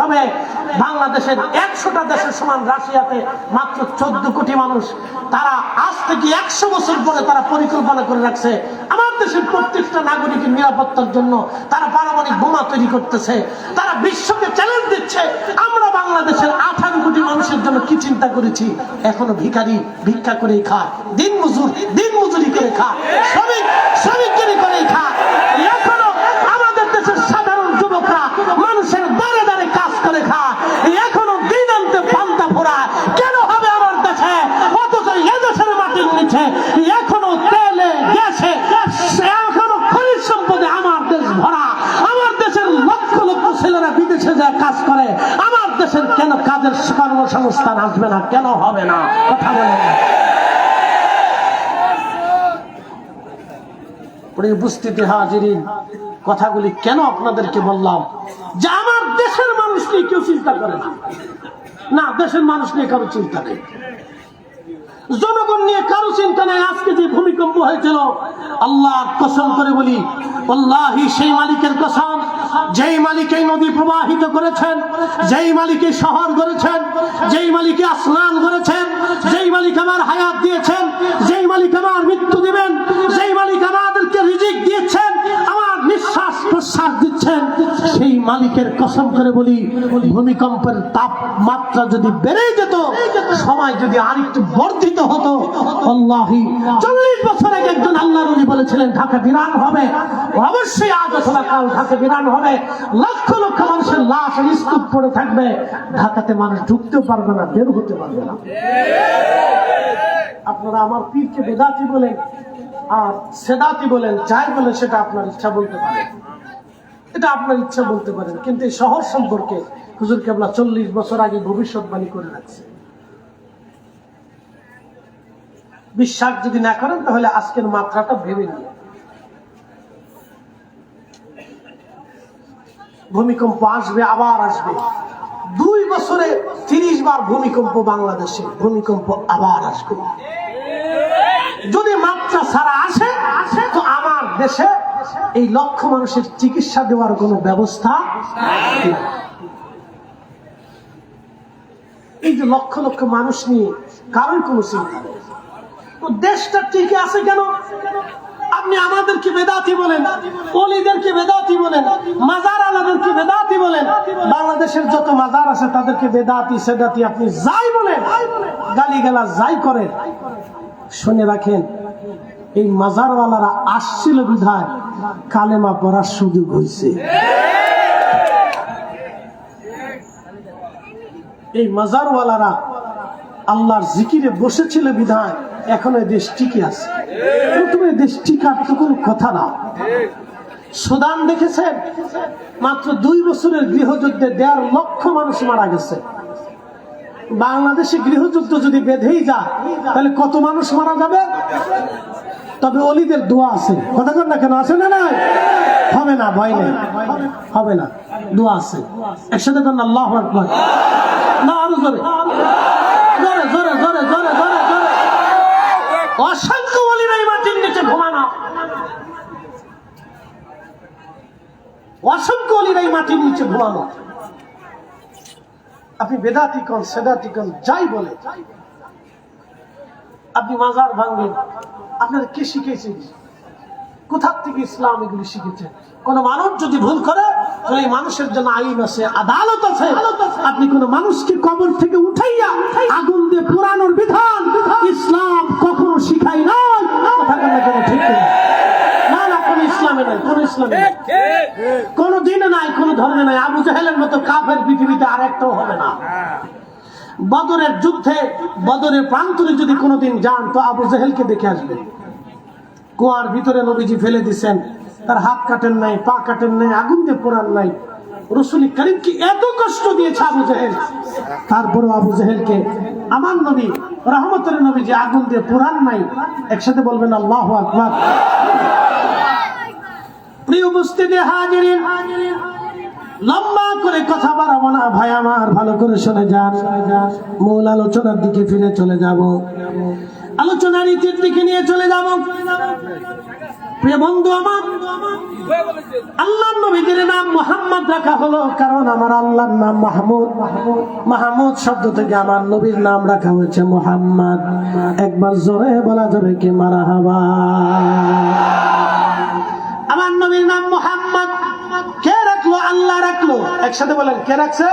তবে বাংলাদেশের একশোটা দেশের সমান রাশিয়াতে মাত্র চোদ্দ কোটি মানুষ, তারা আজ থেকে একশো বছর পরে তারা পরিকল্পনা করে রাখছে, আমার দেশের প্রত্যেকটা নাগরিকের নিরাপত্তার জন্য তারা পারমাণবিক বোমা তৈরি করতেছে, তারা বিশ্বকে চ্যালেঞ্জ দিচ্ছে, আমরা বাংলাদেশের আঠারো কোটি মানুষের জন্য কি চিন্তা করেছি? এখনও ভিখারি ভিক্ষা করেই খা দিন মজুর দিন মজুরি করে খা শ্রমিক শ্রমিকগিরি করেই খা এখনও আমাদের দেশের সাধারণ যুবকরা মানুষের দাঁড়ে দাঁড়ে কাজ করে খায় এখনও দিন আনতে পান্তা ফোড়ায় কেন হবে আমার দেশে অথচ এ দেশের মাটির নিচে এখনও তেলে গ্যাসে এখনও খনিজ সম্পদে আমার দেশ ভরা আমার দেশের লক্ষ লক্ষ ছেলেরা বিদেশে যায় কাজ করে, আমার দেশের কেন কাজের কর্মসংস্থান আসবে না? কেন হবে না? কথা বলে। বুঝতে হাজিরিন কথাগুলি কেন আপনাদেরকে বললাম? যে আমার দেশের মানুষ নিয়ে কেউ চিন্তা করে না, দেশের মানুষ নিয়ে কারও চিন্তা নেই। জনগণ নিয়ে কারও চিন্তা নেই, আজকে যে ভূমিকম্প হয়েছিল আল্লাহ কসম করে বলি আল্লাহি সেই মালিকের কসম, যেই মালিক নদী প্রবাহিত করেছেন, যেই মালিক শহর গড়েছেন, যেই মালিকে স্নান করেছেন যেই মালিক আমার হায়াত দিয়েছেন, যেই মালিক আমার দিচ্ছেন সেই মালিকের কসম করে বলি, ভূমিকম্পের তাপমাত্রা যদি বেড়ে যেত, সময় যদি আরেকটু বর্ধিত হতো চল্লিশ বছর আগে একজন আল্লাহ নবী বলেছিলেন, ঢাকা বিরান হবে। অবশ্যই আজ অথবা কাল ঢাকা বিরান হবে। লক্ষ লক্ষ মানুষের লাশ স্তূপ পড়ে থাকবে। ঢাকাতে মানুষ ঢুকতেও পারবে না, বের হতে পারবে না। আপনারা আমার পীরকে বেদাতি বলেন, আর সেদাতি বলেন, যাই বলে সেটা আপনার ইচ্ছা বলতে পারেন এটা আপনার ইচ্ছা বলতে পারেন, কিন্তু এই শহর সম্পর্কে হুজুর কেবলা চল্লিশ বছর আগে ভবিষ্যৎবাণী করে রাখছে। বিশ্বাস যদি না করেন, তাহলে আজকের মাত্রাটা ভেবে নিন। ভূমিকম্প আসবে, আবার আসবে। দুই বছরে তিরিশ বার ভূমিকম্প বাংলাদেশে, ভূমিকম্প আবার আসবে। যদি মাত্রা ছাড়া আসে আসে, তো আমার দেশে এই লক্ষ মানুষের চিকিৎসা দেওয়ার কোনো ব্যবস্থা এই যে লক্ষ লক্ষ মানুষ নিয়ে কারোর কোনো চিন্তা তো দেশটা টিকে আছে কেন? আপনি আমাদেরকে বেদাতি বলেন, অলিদেরকে বেদাতি বলেন, মাজার আলাদেরকে বেদাতি বলেন, বাংলাদেশের যত মাজার আছে তাদেরকে বেদাতি, সেদাতি আপনি যাই বলেন গালি গালা যাই করেন, শুনে রাখেন এই মাজারওয়ালারা আসছিল বিধায় কালেমা পড়ার সুযোগ হয়েছে। এই মাজারওয়ালারা আল্লাহর জিকিরে বসেছিল বিধায়, এখন এই দেশ টিকে আছে। প্রথমে দেশ টিকার তো কোনো কথা না। সুদান দেখেছেন? মাত্র দুই বছরের গৃহযুদ্ধে দেড় লক্ষ মানুষ মারা গেছে। বাংলাদেশে গৃহযুদ্ধ যদি বেঁধেই যায়, তাহলে কত মানুষ মারা যাবে? তবে অলিদের দোয়া আছে। কথা না কেন? আছে না নাই? হবে না, ভয় নেই। হবে না। দোয়া আছে। একসাথে কর না আল্লাহ না, আরও জোরে। জোরে জোরে জোরে জোরে জোরে অসংখ্য অলির এই মাটির নিচে ঘুমানো অসংখ্য অলির এই মাটির নিচে ঘুমানো। আপনি বেদাতি কন সেদাতি কন যাই বলে আপনি মাজার ভাঙবেন। আপনার কে শিখেছেন? কোথার থেকে ইসলাম এগুলি শিখেছেন? কোন মানুষ যদি ভুল করে এই মানুষের জন্য আইন আছে আদালত আছে। আপনি কোন মানুষকে কবর থেকে উঠাইয়া আগুন দিয়ে পুরানোর বিধান ইসলাম কখনো শিখাই নাই। কথা কেন ঠিক না। না না কোন ইসলামে নাই কোন ইসলামে কোন দিনে নাই, কোন ধর্মে নাই। আবু জাহেলের মতো কাফের পৃথিবীতে আর একটাও হবে না। বদরের যুদ্ধে, বদরের প্রান্তরে যদি কোনোদিন যান, তো আবু জাহেলকে দেখে আসবে। কুয়ার ভিতরে নবীজি ফেলে দিছেন। তার হাত কাটেন নাই, পা কাটেন নাই আগুন দিয়ে পোড়ান নাই। রসুল করিম কি এত কষ্ট দিয়েছে আবু জাহেল? তারপরে আবু জাহেলকে আমার নবী, রহমতের নবী যে আগুন দিয়ে পোড়ান নাই, একসাথে বলবেন, আল্লাহ আকবার। উপস্থিতি লম্বা করে কথা বাড়াবো না ভাই, আমার ভালো করে শুনে যান। মূল আলোচনার দিকে ফিরে চলে যাব। আলোচনার ইতির দিকে নিয়ে চলে যাব। প্রিয় নাম মোহাম্মদ রাখা হলো কারণ আমার নাম মাহমুদ। মাহমুদ শব্দ থেকে আমার নবীর নাম রাখা হয়েছে মোহাম্মদ। একবার জোরে বলা যাবে কি মারা হাবা আমার নবীর নাম মোহাম্মদ। কে রাখল? আল্লাহ রাখল। একসাথে বলেন কে রাখছে?